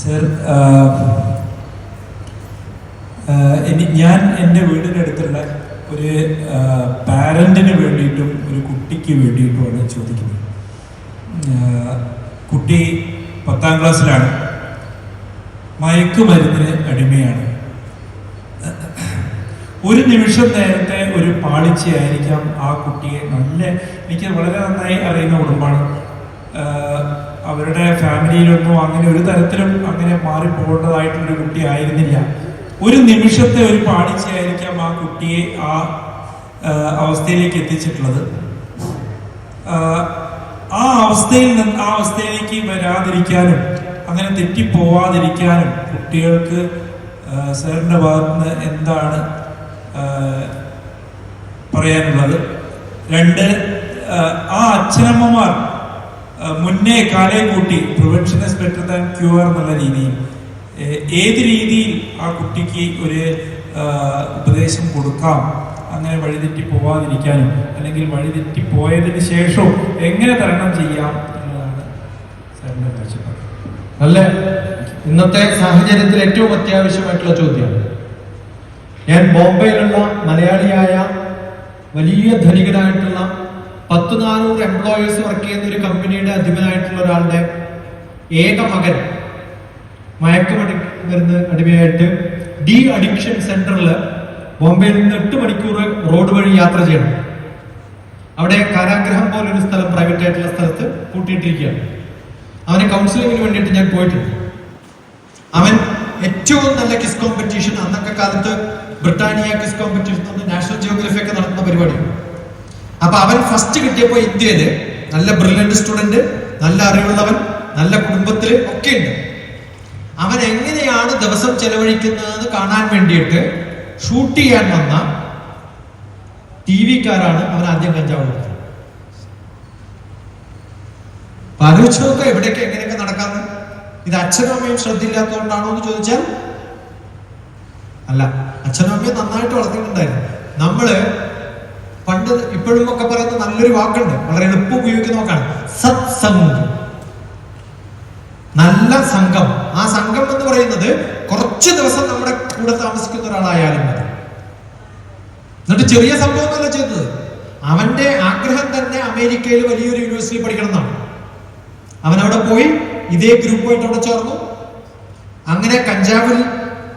Sir ഞാൻ എന്റെ അടുത്തുള്ള ഒരു പാരന്റിന് വേണ്ടിയിട്ടും ഒരു കുട്ടിക്ക് വേണ്ടിയിട്ടുമാണ് ചോദിക്കുന്നത്. കുട്ടി പത്താം ക്ലാസ്സിലാണ്. മയക്കുമരുന്നിന് അടിമയാണ്. ഒരു നിമിഷം നേരത്തെ ഒരു പാളിച്ചയായിരിക്കാം ആ കുട്ടിയെ നല്ല എനിക്ക് വളരെ നന്നായി അറിയുന്ന കുടുംബമാണ്. അവരുടെ ഫാമിലിയിലൊന്നും അങ്ങനെ ഒരു തരത്തിലും അങ്ങനെ മാറിപ്പോകേണ്ടതായിട്ടുള്ളൊരു കുട്ടി ആയിരുന്നില്ല. ഒരു നിമിഷത്തെ ഒരു പാണിച്ചയായിരിക്കാം ആ കുട്ടിയെ ആ അവസ്ഥയിലേക്ക് എത്തിച്ചിട്ടുള്ളത്. ആ അവസ്ഥയിൽ നിന്ന് ആ അവസ്ഥയിലേക്ക് വരാതിരിക്കാനും അങ്ങനെ തെറ്റിപ്പോവാതിരിക്കാനും കുട്ടികൾക്ക് സാറിന്റെ ഭാഗത്ത് നിന്ന് എന്താണ് പറയാനുള്ളത്? രണ്ട് ആ അച്ഛനമ്മമാർ മുന്നേ കാലേ കൂട്ടി prevention is better than cure എന്നുള്ള രീതിയിൽ ഏത് രീതിയിൽ ആ കുട്ടിക്ക് ഒരു ഉപദേശം കൊടുക്കാം അങ്ങനെ വഴിതെറ്റി പോവാതിരിക്കാനും അല്ലെങ്കിൽ വഴിതെറ്റി പോയതിന് ശേഷവും എങ്ങനെ തരണം ചെയ്യാം എന്നുള്ളതാണ് സാറിന്റെ കാഴ്ചപ്പാട് ഇന്നത്തെ സാഹചര്യത്തിൽ ഏറ്റവും അത്യാവശ്യമായിട്ടുള്ള ചോദ്യമാണ് ഞാൻ ബോംബെയിലുള്ള മലയാളിയായ വലിയ ധനികനായിട്ടുള്ള പത്ത് നാനൂറ് എംപ്ലോയേഴ്സ് വർക്ക് ചെയ്യുന്ന ഒരു കമ്പനിയുടെ അധിപനായിട്ടുള്ള ഒരാളുടെ ഏക മകൻ മയക്കുമടി വരുന്ന അടിമയായിട്ട് ഡി അഡിക്ഷൻ സെന്ററിൽ ബോംബെയിൽ നിന്ന് എട്ട് മണിക്കൂർ റോഡ് വഴി യാത്ര ചെയ്യണം. അവിടെ കാരാഗ്രഹം പോലൊരു സ്ഥലം പ്രൈവറ്റ് ആയിട്ടുള്ള സ്ഥലത്ത് കൂട്ടിയിട്ടിരിക്കുകയാണ്. അവന് കൗൺസിലിങ്ങിന് വേണ്ടിയിട്ട് ഞാൻ പോയിട്ടുണ്ട്. അവൻ ഏറ്റവും നല്ല കിസ് കോമ്പറ്റീഷൻ അന്നൊക്കെ കാലത്ത് Britannia quiz competition national geography ഒക്കെ നടത്തുന്ന പരിപാടിയാണ്. അപ്പൊ അവൻ ഫസ്റ്റ് കിട്ടിയപ്പോ ഇന്ത്യയിൽ നല്ല ബ്രില്യന്റ് സ്റ്റുഡന്റ് നല്ല അറിവുള്ളവൻ നല്ല കുടുംബത്തിൽ ഒക്കെ ഉണ്ട്. അവൻ എങ്ങനെയാണ് ദിവസം ചെലവഴിക്കുന്നതെന്ന് കാണാൻ വേണ്ടിയിട്ട് ഷൂട്ട് ചെയ്യാൻ വന്ന ടി വിക്കാരാണ് അവൻ ആദ്യം കഞ്ചാവ് കൊടുത്തത്. ആലോചിച്ച് എവിടെയൊക്കെ എങ്ങനെയൊക്കെ നടക്കാന്ന്. ഇത് അച്ഛനും അമ്മയും ശ്രദ്ധയില്ലാത്തതുകൊണ്ടാണോ എന്ന് ചോദിച്ചാൽ അല്ല അച്ഛനും അമ്മയും നന്നായിട്ട് വളർത്തിയിട്ടുണ്ടായിരുന്നു. നമ്മൾ പണ്ട് ഇപ്പോഴും ഒക്കെ പറയുന്ന നല്ലൊരു വാക്കുണ്ട്. വളരെ എളുപ്പം ഉപയോഗിക്കുന്ന വാക്കാണ് സത്സംഗ്. നല്ല സംഘം. ആ സംഘം എന്ന് പറയുന്നത് കുറച്ച് ദിവസം നമ്മുടെ കൂടെ താമസിക്കുന്ന ഒരാളായാലും മതി. എന്നിട്ട് ചെറിയ സംഭവമല്ല ചെയ്തത്. അവന്റെ ആഗ്രഹം തന്നെ അമേരിക്കയിൽ വലിയൊരു യൂണിവേഴ്സിറ്റി പഠിക്കണം എന്നാണ്. അവൻ അവിടെ പോയി ഇതേ ഗ്രൂപ്പുമായിട്ട് അവിടെ ചേർന്നു. അങ്ങനെ കഞ്ചാവിൽ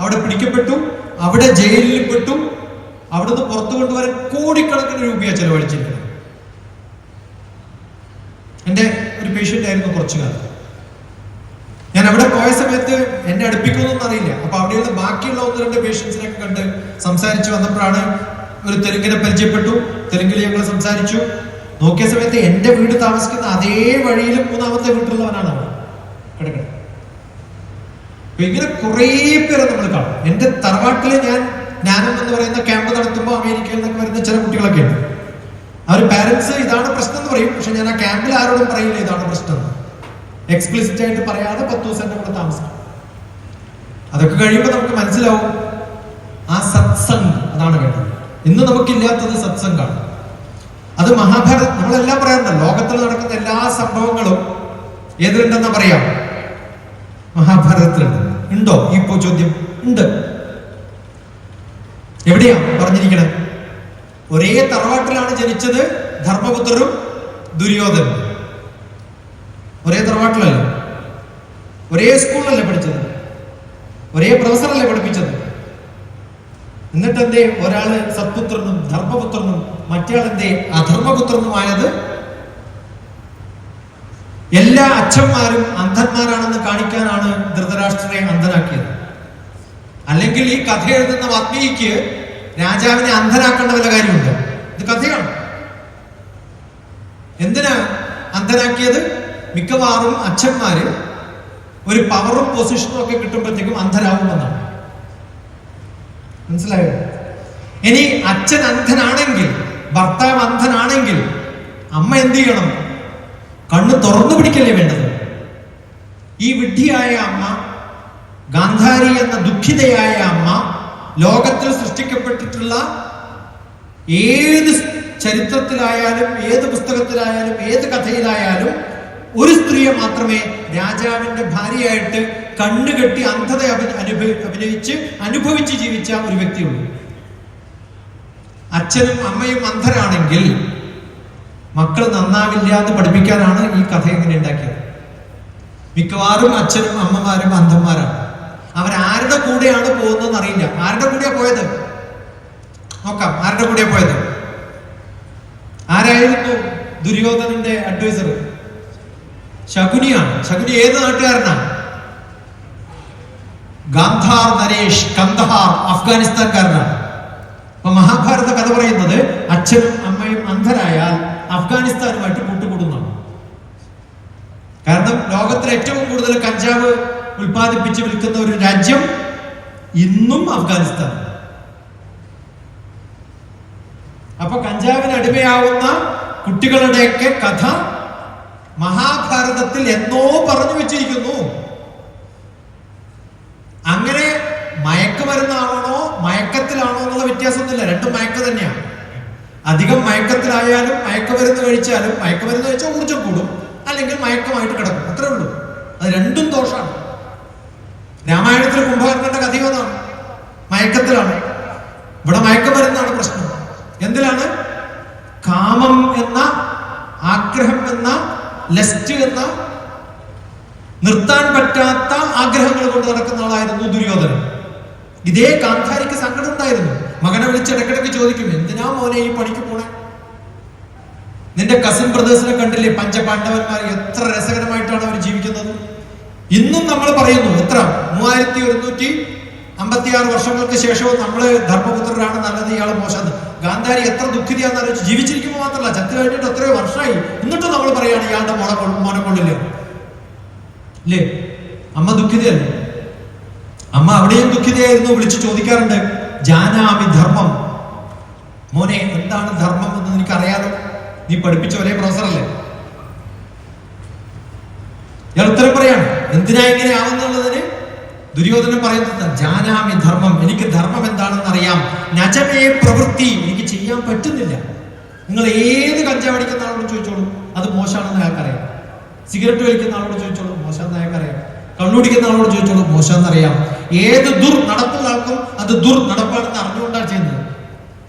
അവിടെ പിടിക്കപ്പെട്ടു. അവിടെ ജയിലിൽ പെട്ടു. അവിടുന്ന് പുറത്തു കൊണ്ടുവരാൻ കോടിക്കണക്കിന് രൂപയാണ് ചെലവഴിച്ചിരിക്കുന്നത്. എന്റെ ഒരു പേഷ്യന്റ് ആയിരുന്നു കുറച്ചു കാലം ഞാൻ അവിടെ പോയ സമയത്ത് എന്നെ അടുപ്പിക്കുമെന്നൊന്നും അറിയില്ല. അപ്പൊ അവിടെയുള്ള ബാക്കിയുള്ള ഒന്ന് രണ്ട് പേഷ്യൻസിനൊക്കെ കണ്ട് സംസാരിച്ചു വന്നപ്പോഴാണ് ഒരു തെലുങ്കിനെ പരിചയപ്പെട്ടു. തെലുങ്കിൽ ഞങ്ങൾ സംസാരിച്ചു. നോക്കിയ സമയത്ത് എന്റെ വീട് താമസിക്കുന്ന അതേ വഴിയിൽ മൂന്നാമത്തെ വീട്ടിലുള്ളവനാണ് അവൻ. ഇങ്ങനെ കുറേ പേരെ നമ്മൾ കാണും. എന്റെ തറവാട്ടിൽ ഞാൻ ജ്ഞാനം എന്ന് പറയുന്ന ക്യാമ്പ് നടത്തുമ്പോൾ അമേരിക്കയിൽ നിന്നൊക്കെ വരുന്ന ചില കുട്ടികളൊക്കെ ഉണ്ട്. അവർ പാരന്റ്സ് ഇതാണ് പ്രശ്നം എന്ന് പറയും. പക്ഷെ ഞാൻ ആ ക്യാമ്പിൽ ആരോടും പറയില്ല ഇതാണ് പ്രശ്നം. എക്സ്പ്ലിസിറ്റ് ആയിട്ട് പറയാതെ പത്ത് ദിവസം കൂടെ താമസിക്കും. അതൊക്കെ കഴിയുമ്പോൾ നമുക്ക് മനസ്സിലാവും. ആ സത്സംഗ് അതാണ് വേണ്ടത്. ഇന്ന് നമുക്കില്ലാത്തത് സത്സംഗാണ്. അത് മഹാഭാരത്. നമ്മളെല്ലാം പറയാറുണ്ട്. ലോകത്തിൽ നടക്കുന്ന എല്ലാ സംഭവങ്ങളും ഏതിലുണ്ടെന്നാ പറയാം? മഹാഭാരതത്തിലുണ്ട്. ഉണ്ടോ? ഇപ്പോ ചോദ്യം. ഉണ്ട്. എവിടെയാ പറഞ്ഞിരിക്കണേ ഒരേ തറവാട്ടിലാണ് ജനിച്ചത് ധർമ്മപുത്രരും ദുര്യോധനും. ഒരേ തറവാട്ടിലല്ല. ഒരേ സ്കൂളിലല്ലേ പഠിച്ചത്. ഒരേ പ്രൊഫസറല്ലേ പഠിപ്പിച്ചത്. എന്നിട്ട് എന്തേ ഒരാൾ സത്പുത്രനും ധർമ്മപുത്രനും മറ്റേ എന്തേ അധർമ്മപുത്രനുമായത്? എല്ലാ അച്ഛന്മാരും അന്ധന്മാരാണെന്ന് കാണിക്കാനാണ് ധൃതരാഷ്ട്രനെ അന്ധനാക്കിയത്. അല്ലെങ്കിൽ ഈ കഥ എഴുതുന്ന വാത്മീകിക്ക് രാജാവിനെ അന്ധനാക്കേണ്ട വല്ല കാര്യമുണ്ട്? ഇത് കഥയാണ്. എന്തിനാ അന്ധനാക്കിയത്? മിക്കവാറും അച്ഛന്മാര് ഒരു പവറും പൊസിഷനും ഒക്കെ കിട്ടുമ്പോഴത്തേക്കും അന്ധരാകുമെന്നാണ്. മനസ്സിലായോ? ഇനി അച്ഛൻ അന്ധനാണെങ്കിൽ ഭർത്താവ് അന്ധനാണെങ്കിൽ അമ്മ എന്ത് ചെയ്യണം? കണ്ണ് തുറന്നു പിടിക്കല്ലേ വേണ്ടത്? ഈ വിഡ്ഢിയായ അമ്മ ഗാന്ധാരി എന്ന ദുഃഖിതയായ അമ്മ ലോകത്തിൽ സൃഷ്ടിക്കപ്പെട്ടിട്ടുള്ള ഏത് ചരിത്രത്തിലായാലും ഏത് പുസ്തകത്തിലായാലും ഏത് കഥയിലായാലും ഒരു സ്ത്രീയെ മാത്രമേ രാജാവിന്റെ ഭാര്യയായിട്ട് കണ്ണുകെട്ടി അന്ധത അനുഭവി- അഭിനയിച്ച് അനുഭവിച്ച് ജീവിച്ച ഒരു വ്യക്തിയുള്ളൂ അച്ഛനും അമ്മയും അന്ധരാണെങ്കിൽ മക്കൾ നന്നാവില്ല എന്ന് പഠിപ്പിക്കാനാണ് ഈ കഥ എങ്ങനെ ഉണ്ടാക്കിയത്. മിക്കവാറും അച്ഛനും അമ്മമാരും അന്ധന്മാരാണ്. അവരാരുടെ കൂടെയാണ് പോകുന്നതെന്ന് അറിയില്ല. ആരുടെ കൂടെയാ പോയത്? നോക്കാം ആരുടെ കൂടെയാ പോയത്? ആരായിരുന്നു ദുര്യോധനന്റെ അഡ്വൈസർ ശകുനിയാണ്. ശകുനി ഏത് നാട്ടുകാരനാണ് ഗാന്ധാർ നരേഷ് കന്ദഹാർ അഫ്ഗാനിസ്ഥാൻകാരനാണ് അപ്പൊ മഹാഭാരത കഥ പറയുന്നത് അച്ഛനും അമ്മയും അന്ധരായാൽ അഫ്ഗാനിസ്ഥാനുമായിട്ട് കൂട്ടുകൂടുന്നതാണ്. കാരണം ലോകത്തിൽ ഏറ്റവും കൂടുതൽ കഞ്ചാവ് ഉൽപ്പാദിപ്പിച്ച് വിൽക്കുന്ന ഒരു രാജ്യം ഇന്നും അഫ്ഗാനിസ്ഥാൻ അപ്പൊ കഞ്ചാവിന് അടിമയാവുന്ന കുട്ടികളുടെയൊക്കെ കഥ മഹാഭാരതത്തിൽ എന്നോ പറഞ്ഞു വെച്ചിരിക്കുന്നു. അങ്ങനെ മയക്കുമരുന്നാണോ മയക്കത്തിലാണോ എന്നുള്ള വ്യത്യാസമൊന്നുമില്ല. രണ്ടും മയക്ക തന്നെയാണ്. അധികം മയക്കത്തിലായാലും മയക്കുമരുന്ന് കഴിച്ചാലും മയക്കുമരുന്ന് കഴിച്ചാൽ ഊർജം കൂടും. അല്ലെങ്കിൽ മയക്കമായിട്ട് കിടക്കും. അത്രേ ഉള്ളൂ. അത് രണ്ടും ദോഷമാണ്. രാമായണത്തിൽ കുംഭകർണന്റെ കഥ ഏതാണ് മയക്കത്തിലാണ്. ഇവിടെ മയക്കമരുന്നാണ് പ്രശ്നം. എന്തിലാണ്? കാമം എന്ന ആഗ്രഹം എന്ന ലസ്റ്റ് എന്ന നിർത്താൻ പറ്റാത്ത ആഗ്രഹങ്ങൾ കൊണ്ട് നടക്കുന്ന ആളായിരുന്നു ദുര്യോധനൻ. ഇതേ കാന്താരിക്ക് സങ്കടം ഉണ്ടായിരുന്നു. മകനെ വിളിച്ച് ഇടയ്ക്കിടയ്ക്ക് ചോദിക്കും എന്തിനാ മോനെ ഈ പണിക്ക് പോണേ? നിന്റെ കസിൻ ബ്രദേഴ്സിനെ കണ്ടില്ലേ? പഞ്ചപാണ്ഡവന്മാർ എത്ര രസകരമായിട്ടാണ് അവർ ജീവിക്കുന്നത്? ഇന്നും നമ്മൾ പറയുന്നു എത്ര? മൂവായിരത്തി ഒരുന്നൂറ്റി അമ്പത്തി ആറ് വർഷങ്ങൾക്ക് ശേഷവും നമ്മൾ ധർമ്മപുത്രരാണ് നല്ലത് ഇയാൾ മോശം ഗാന്ധാരി എത്ര ദുഃഖിതയാന്ന് ആലോചിച്ച് ജീവിച്ചിരിക്കുമ്പോൾ മാത്രമല്ല ചത്തു കഴിഞ്ഞിട്ട് എത്രയോ വർഷമായി. എന്നിട്ടും നമ്മൾ പറയാണ് ഇയാളുടെ കൊ- മോനെ കൊള്ളില്ലേ. ഇല്ലേ? അമ്മ ദുഃഖിതയല്ലേ? അമ്മ അവിടെയും ദുഃഖിതയായിരുന്നു വിളിച്ചു ചോദിക്കാറുണ്ട് ജാനാമി ധർമ്മം. മോനെ എന്താണ് ധർമ്മം എന്ന് നിനക്കറിയാലോ? നീ പഠിപ്പിച്ച ഒരേ പ്രൊഫസറല്ലേ? ഇയാൾ ഉത്തരം പറയാണ് എന്തിനാ ഇങ്ങനെ ആവുന്നുള്ളതിന് ദുര്യോധനൻ പറയുന്നത് ജാനാമി ധർമ്മം എനിക്ക് ധർമ്മം എന്താണെന്ന് അറിയാം നജമേ പ്രവൃത്തി എനിക്ക് ചെയ്യാൻ പറ്റുന്നില്ല. നിങ്ങൾ ഏത് കഞ്ചാവ് അടിക്കുന്ന ആളോട് ചോദിച്ചോളൂ അത് മോശമാണെന്ന് അയാൾക്കറിയാം. സിഗരറ്റ് വലിക്കുന്ന ആളോട് ചോദിച്ചോളൂ മോശമെന്ന് അയാൾക്കറിയാം. കള്ളുടിക്കുന്ന ആളോട് ചോദിച്ചോളൂ മോശമെന്നറിയാം ഏത് ദുർ നടപ്പുള്ള ആൾക്കും അത് ദുർ നടപ്പാണെന്ന് അറിഞ്ഞുകൊണ്ടാണ് ചെയ്യുന്നത്.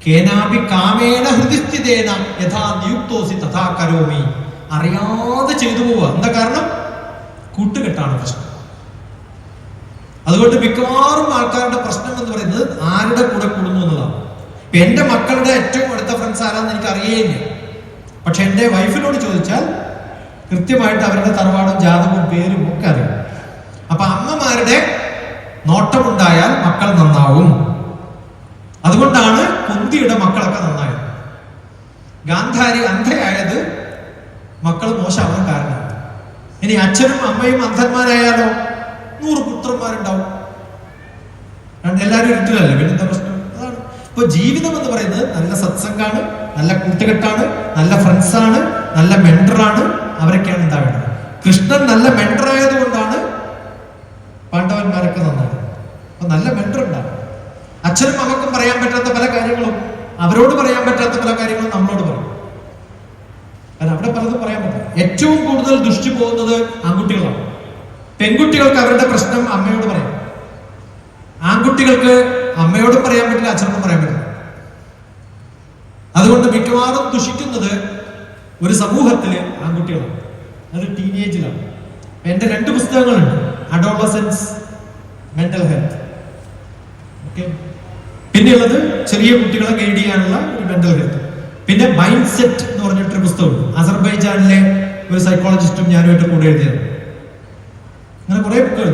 കേനാപി കാമേന ഹൃദിസ്ഥിതേന യഥാ നിയുക്തോസി തഥാ കരോമി. അറിയാതെ ചെയ്തു പോവുക. എന്താ കാരണം? കൂട്ടുകെട്ടാണ് പ്രശ്നം. അതുകൊണ്ട് മിക്കവാറും ആൾക്കാരുടെ പ്രശ്നം എന്ന് പറയുന്നത് ആരുടെ കൂടെ കൂടുന്നു എന്നുള്ളതാണ്. ഇപ്പൊ എന്റെ മക്കളുടെ ഏറ്റവും അടുത്ത ഫ്രണ്ട്സ് ആരാന്ന് എനിക്ക് അറിയേയില്ല. പക്ഷെ എന്റെ വൈഫിനോട് ചോദിച്ചാൽ കൃത്യമായിട്ട് അവരുടെ തറവാടും ജാതകവും പേരും ഒക്കെ അറിയാം. അപ്പൊ അമ്മമാരുടെ നോട്ടമുണ്ടായാൽ മക്കൾ നന്നാവും. അതുകൊണ്ടാണ് കുന്തിയുടെ മക്കളൊക്കെ നന്നായത്. ഗാന്ധാരി അന്ധയായത് മക്കൾ മോശമാവാൻ കാരണമാണ് ഇനി അച്ഛനും അമ്മയും അന്ധന്മാരായാലോ? നൂറ് പുത്രന്മാരുണ്ടാവും. എല്ലാവരും ഇരുട്ടിലല്ലേ? പിന്നെ എന്താ പ്രശ്നം? അതാണ്. ഇപ്പൊ ജീവിതം എന്ന് പറയുന്നത് നല്ല സത്സംഗാണ് നല്ല കൂട്ടുകെട്ടാണ് നല്ല ഫ്രണ്ട്സാണ് നല്ല മെന്ററാണ്. അവരൊക്കെയാണ് ഉണ്ടാവേണ്ടത് കൃഷ്ണൻ നല്ല മെന്റർ ആയതുകൊണ്ടാണ് പാണ്ഡവന്മാരൊക്കെ നന്നായത് അപ്പൊ നല്ല മെന്റർ ഉണ്ടാവും അച്ഛനും അമ്മക്കും പറയാൻ പറ്റാത്ത പല കാര്യങ്ങളും അവരോട് പറയാൻ പറ്റാത്ത പല കാര്യങ്ങളും നമ്മളോട് പറയും കാരണം അവിടെ പലതും പറയാൻ പറ്റില്ല ഏറ്റവും ദൃഷ്ടി പോകുന്നത് ആൺകുട്ടികളാണ്. പെൺകുട്ടികൾക്ക് അവരുടെ പ്രശ്നം അമ്മയോട് പറയാം. ആൺകുട്ടികൾക്ക് അമ്മയോടും പറയാൻ പറ്റില്ല അച്ഛനോടും പറയാൻ പറ്റില്ല. അതുകൊണ്ട് മിക്കവാറും ദുഷിക്കുന്നത് ഒരു സമൂഹത്തിൽ ആൺകുട്ടികളാണ്. അത് ടീനേജിലാണ് എന്റെ രണ്ട് പുസ്തകങ്ങളുണ്ട്. അഡോളസൻസ് മെന്റൽ ഹെൽത്ത് ഓക്കെ പിന്നെയുള്ളത് ചെറിയ കുട്ടികളെ ഗൈഡ് ചെയ്യാനുള്ള ഒരു മെന്റൽ ഹെൽത്ത് പിന്നെ മൈൻഡ് സെറ്റ് എന്ന് പറഞ്ഞിട്ടൊരു പുസ്തകമുണ്ട്. അസർബൈജാനിലെ ഒരു സൈക്കോളജിസ്റ്റും ഞാനുമായിട്ട് കൂടെ എഴുതിയത് അങ്ങനെ കുറെ ബുക്കുകൾ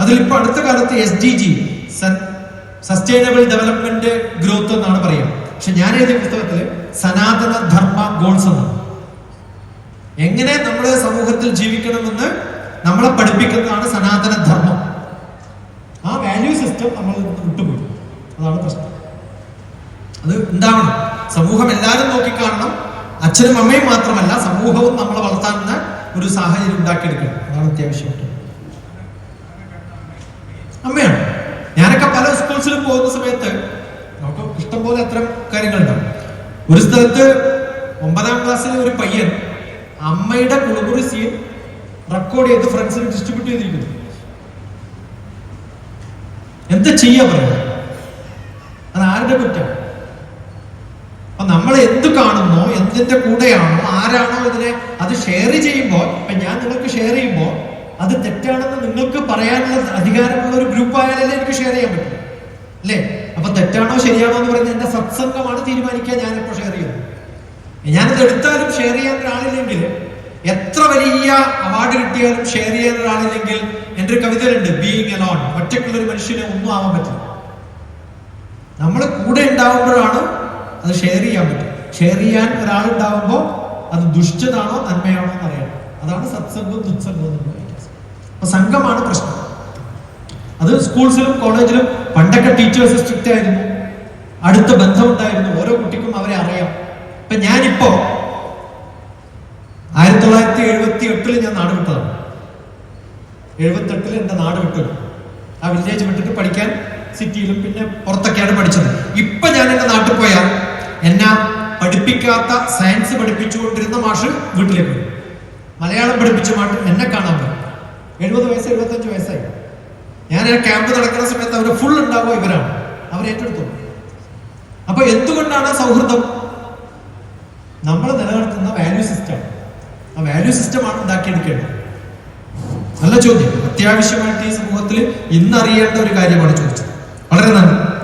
അതിൽ ഇപ്പൊ അടുത്ത കാലത്ത് S D G sustainable development growth എന്നാണ് പറയുക. പക്ഷെ ഞാൻ എഴുതിയ പുസ്തകത്തിൽ സനാതന ധർമ്മ ഗോൾസ് എന്നാണ്. എങ്ങനെ നമ്മൾ സമൂഹത്തിൽ ജീവിക്കണമെന്ന് നമ്മളെ പഠിപ്പിക്കുന്നതാണ് സനാതന ധർമ്മം. ആ വാല്യൂ സിസ്റ്റം നമ്മൾ വിട്ടുപോയി. അതാണ് പ്രശ്നം. അത് ഉണ്ടാവണം സമൂഹം എല്ലാവരും നോക്കിക്കാണണം. അച്ഛനും അമ്മയും മാത്രമല്ല സമൂഹവും നമ്മളെ വളർത്താവുന്ന ഒരു സാഹചര്യം ഉണ്ടാക്കിയെടുക്കണം. അതാണ് അത്യാവശ്യമായിട്ട് അമ്മയാണ്. ഞാനൊക്കെ പല സ്കൂൾസിലും പോകുന്ന സമയത്ത് നമുക്ക് ഇഷ്ടംപോലെ അത്തരം കാര്യങ്ങളുണ്ടാവും. ഒരു സ്ഥലത്ത് ഒമ്പതാം ക്ലാസ്സിലെ ഒരു പയ്യൻ അമ്മയുടെ കുളിമുറി സീൻ റെക്കോർഡ് ചെയ്ത് ഫ്രണ്ട്സിന് ഡിസ്ട്രിബ്യൂട്ട് ചെയ്തിരിക്കുന്നു. എന്താ ചെയ്യാ പറയുക അത് ആരുടെ കുറ്റം? എന്ത് കാണുന്നോ എന്തിന്റെ കൂടെയാണോ ആരാണോ ഇതിനെ അത് ഷെയർ ചെയ്യുമ്പോൾ ഇപ്പൊ ഞാൻ നിങ്ങൾക്ക് ഷെയർ ചെയ്യുമ്പോൾ അത് തെറ്റാണെന്ന് നിങ്ങൾക്ക് പറയാനുള്ള അധികാരമുള്ള ഒരു ഗ്രൂപ്പ് ആയാലല്ലേ എനിക്ക് ഷെയർ ചെയ്യാൻ പറ്റും? അല്ലേ? അപ്പൊ തെറ്റാണോ ശരിയാണോ എന്ന് പറയുന്നത് എന്റെ സത്സംഗമാണ് തീരുമാനിക്കാൻ ഞാനിപ്പോ ഷെയർ ചെയ്യുന്നത്. ഞാനത് എടുത്താലും ഷെയർ ചെയ്യാൻ ഒരാളില്ലെങ്കിൽ എത്ര വലിയ അവാർഡ് കിട്ടിയാലും ഷെയർ ചെയ്യാൻ ഒരാളില്ലെങ്കിൽ എന്റെ ഒരു കവിതയുണ്ട് ബീയിങ് എലോൺ ഒറ്റയ്ക്കുള്ള ഒരു മനുഷ്യനെ ഒന്നും ആവാൻ പറ്റില്ല. നമ്മൾ കൂടെ ഉണ്ടാവുമ്പോഴാണ് അത് ഷെയർ ചെയ്യാൻ പറ്റും ഷെയർ ചെയ്യാൻ ഒരാളുണ്ടാവുമ്പോൾ അത് ദുഷ്ടതാണോ നന്മയാണോ എന്ന് അറിയണം അതാണ് സത്സംഗവും ദുത്സംഗവും അപ്പൊ സംഘമാണ് പ്രശ്നം. അത് സ്കൂൾസിലും കോളേജിലും പണ്ടൊക്കെ ടീച്ചേഴ്സ് സ്ട്രിക്റ്റ് ആയിരുന്നു. അടുത്ത ബന്ധമുണ്ടായിരുന്നു. ഓരോ കുട്ടിക്കും അവരെ അറിയാം. ഇപ്പൊ ഞാനിപ്പോ ആയിരത്തി തൊള്ളായിരത്തി എഴുപത്തി എട്ടിൽ ഞാൻ നാട് വിട്ടതാണ്. എഴുപത്തി എട്ടിൽ എന്റെ നാട് വിട്ടു. ആ വില്ലേജ് വിട്ടിട്ട് പഠിക്കാൻ സിറ്റിയിലും പിന്നെ പുറത്തൊക്കെയാണ് പഠിച്ചത്. ഇപ്പൊ ഞാൻ എന്റെ നാട്ടിൽ പോയാൽ എന്നെ പഠിപ്പിക്കാത്ത സയൻസ് പഠിപ്പിച്ചുകൊണ്ടിരുന്ന മാഷ് വീട്ടിലേക്ക് വരും മലയാളം പഠിപ്പിച്ച മാഷ് എന്നെ കാണാൻ വരും എഴുപത് വയസ്സ് എഴുപത്തഞ്ച് വയസ്സായി. ഞാൻ ആ ക്യാമ്പ് നടക്കുന്ന സമയത്ത് അവർ ഫുൾ ഉണ്ടാവുക ഇവരാണ്. അവർ ഏറ്റെടുത്തു. അപ്പൊ എന്തുകൊണ്ടാണ് സൗഹൃദം? നമ്മൾ നിലനിർത്തുന്ന വാല്യൂ സിസ്റ്റം ആ വാല്യൂ സിസ്റ്റമാണ് ഉണ്ടാക്കിയെടുക്കേണ്ടത്. നല്ല ചോദ്യം. അത്യാവശ്യമായിട്ട് ഈ സമൂഹത്തിൽ ഇന്നറിയേണ്ട ഒരു കാര്യമാണ് ചോദിച്ചത്. വളരെ നന്ദി.